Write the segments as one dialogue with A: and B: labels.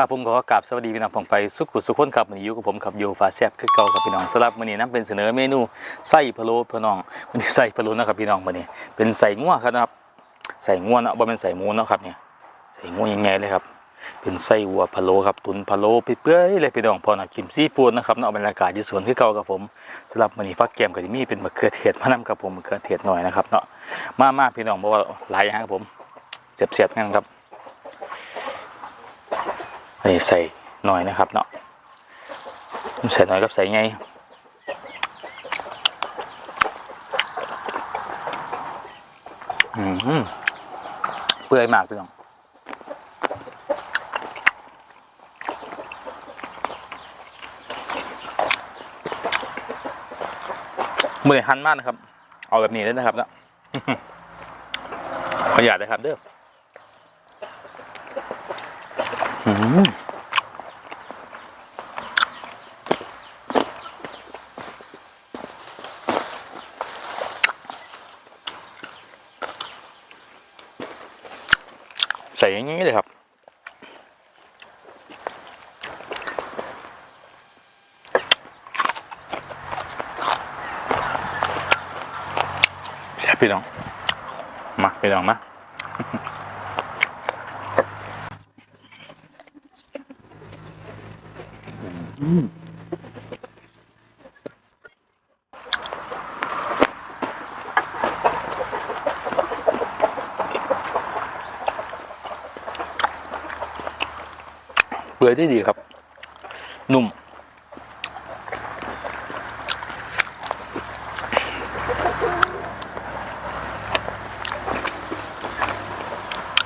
A: ครับผมขอกราบสวัสดีพี่น้องผมไปสุขุสุขคนครับวันนี้อยู่กับผมครับโยฟาแซบคือเก่าครับพี่น้องสำหรับวันนี้นะเป็นเสนอเมนูไส้พะโล้พี่น้องวันนี้ไส้พะโล้นะครับพี่น้องวันนี้ เป็นใส่งัวครับนะครับใส่งัวเนาะบ่เป็นใส่หมูเนาะครับเนี่ยใส่งัวยังไงเลยครับ เป็นไส้วัวพะโล้ครับตุนพะโล้เปื่อยๆเลยพี่น้องพอนักกิมซีฟู้ดนะครับเนาะบรรยากาศที่สวนคือเก่ากับผมสำหรับวันนี้พักแกมกับที่มีเป็นมะเขือเทศมานำกับผมมะเขือเทศหน่อยนะครับเนาะมามาพี่น้องบอกว่าหลายอย่างครับผมเสียบๆกันครับ นนี้ใส่หน่อยนะครับเนาะใส่หน่อยกับใส่ไงอืมเปื่อยมากพี่น้องมือหันมากนะครับ เอาแบบนี้เลยนะครับเนาะขออยากนะครับเด้อ ส่อย่างนี้เลยครับใช่พี่น้อง มาพี่น้องมาเปื่ อยได้ดีครับ นุ่ม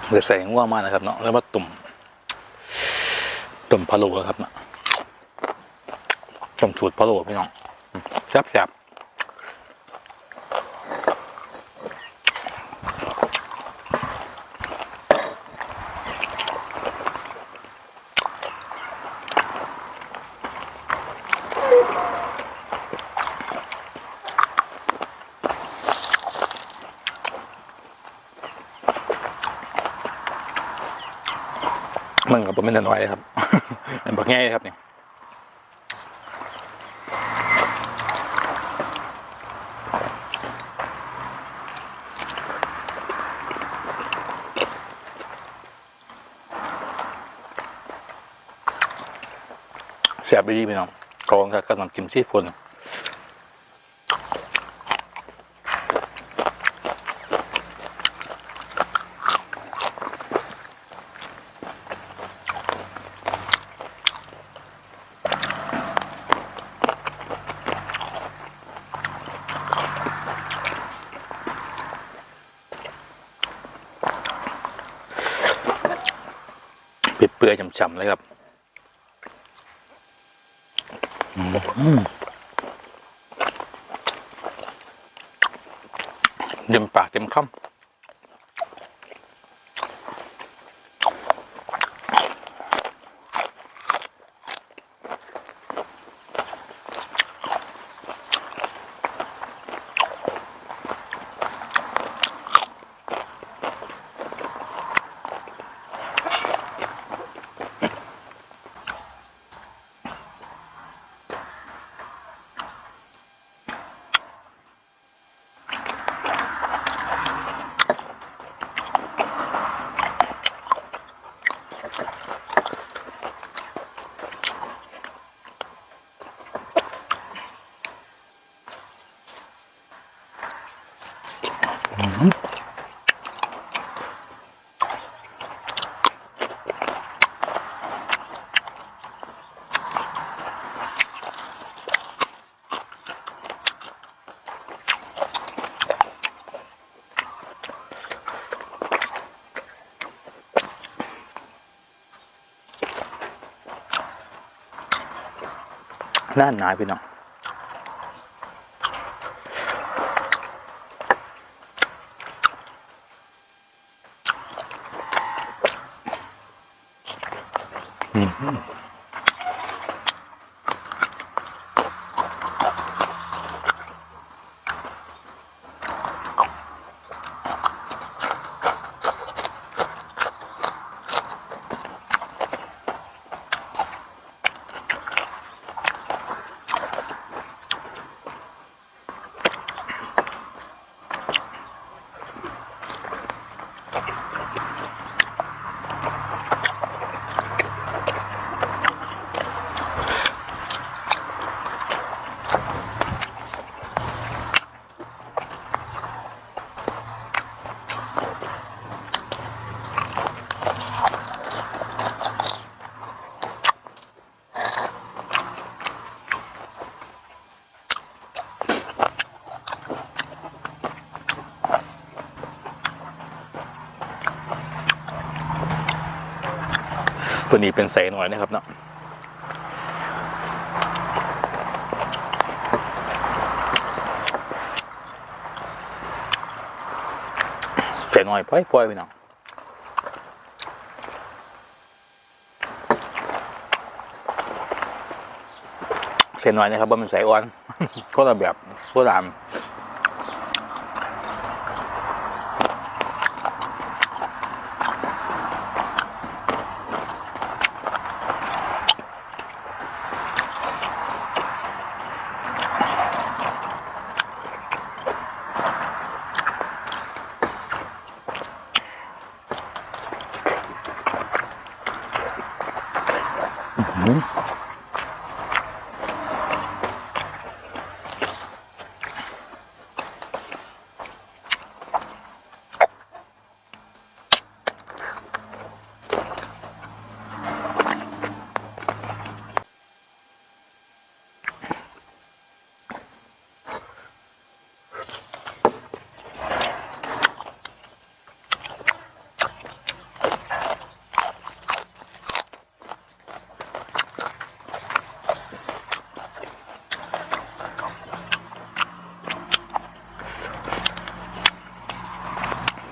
A: เดี๋ยวใส่ง่วงมากนะครับเนาะแล้วมาตุ่ม ตุ่มพะโล้ครับเนาะตุ่มสูตรพะโล้พี่น้องแซ่บๆ มึงกับผมเป็นแต่น้อยเลยครับเป็นบักง่ายเลยครับเนี่ยแซ่บดีพี่น้องกองกับขนมกิมซีฟู้ดเปื่อยๆฉ่ำๆเลยครับเต็มปากเต็มคำ น่าหนายพี่น้อง ตัวนี้เป็นใสหน่อยนะครับเนาะใสหน่อยปล่อยๆไปน้องใส่หน่อยนะครับว่ามันใส่อ่อนก็ละแบบก็ตาม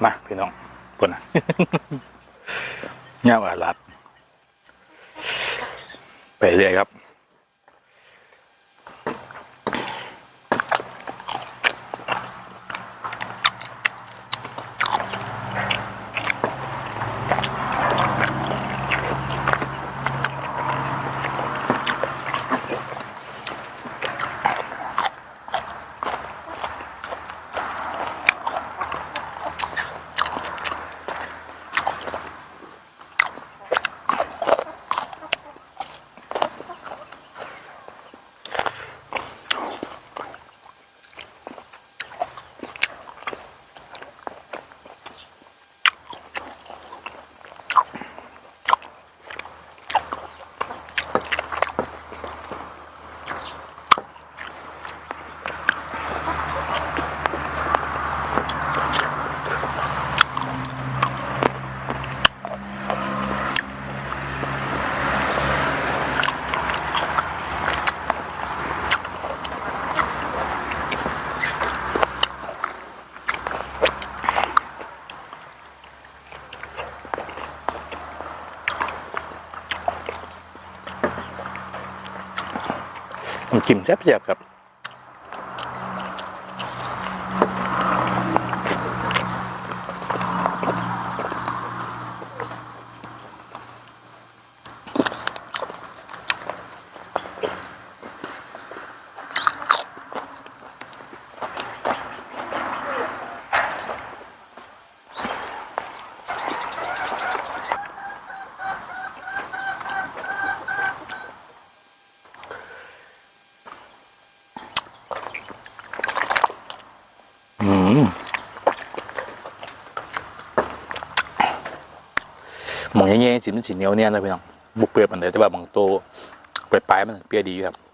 A: มาพี่น้องปุ่นนะเงาอาลัดไปเรื่อยครับ มันกิมแซ่บๆครับ หมองแย่ๆจิมันสีเหนียวเนี่ยนะพี่น้องบุกเปลือกมันเลยแต่ว่าบางตัวปลายๆมันเปรี้ยวดีอยู่ครับ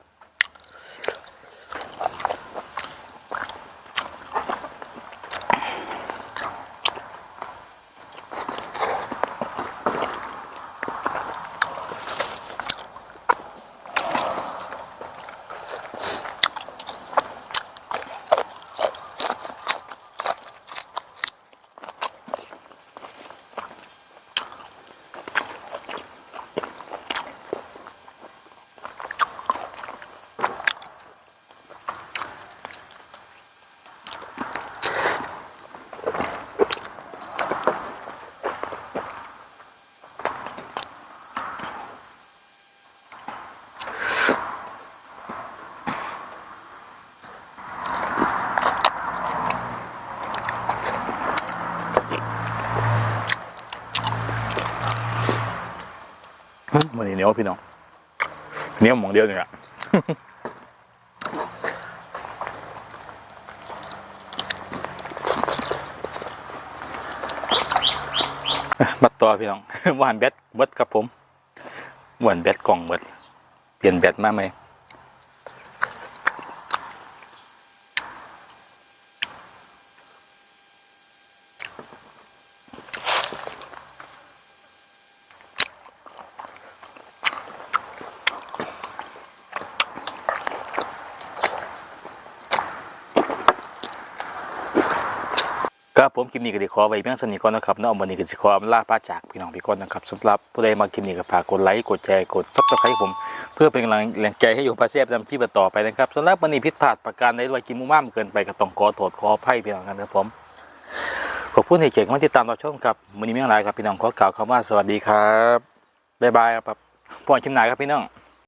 A: มันนี่เหนียวพี่น้องเหนียวหมองเดียวนี่แหละมาต่อพี่น้องหวานแบตเบิดครับผมหวานแบตกล่องเบิดเปลี่ยนแบตมาไหม ครับผมคลิปนี้ก็ได้ขอไว้เพียงสนิทก่อนนะครับนาะวันนี้ก็สิขออำลาป้าจากพี่น้องพี่ก่อนนะครับสำหรับผู้ใดมาคลิปนี้ก็ฝากกดไลค์กดแชร์กดซับสไครต์ผม เพื่อเป็นกำลังแรงใจให้อยู่พาเซฟทำคลิปต่อไปนะครับสำหรับวันนี้ผิดพลาดประการใดว่ากินมุมม่ามเกินไปก็ต้องขอโทษขออภัยพี่น้องกันครับผมขอบคุณที่เก่งมาติดตามเราชมครับวันนี้ม่อะไรครับพี่น้องขอกล่าวคำว่าสวัสดีครับบ๊ายบายครับพ่อชิมนายครับพี่น้อง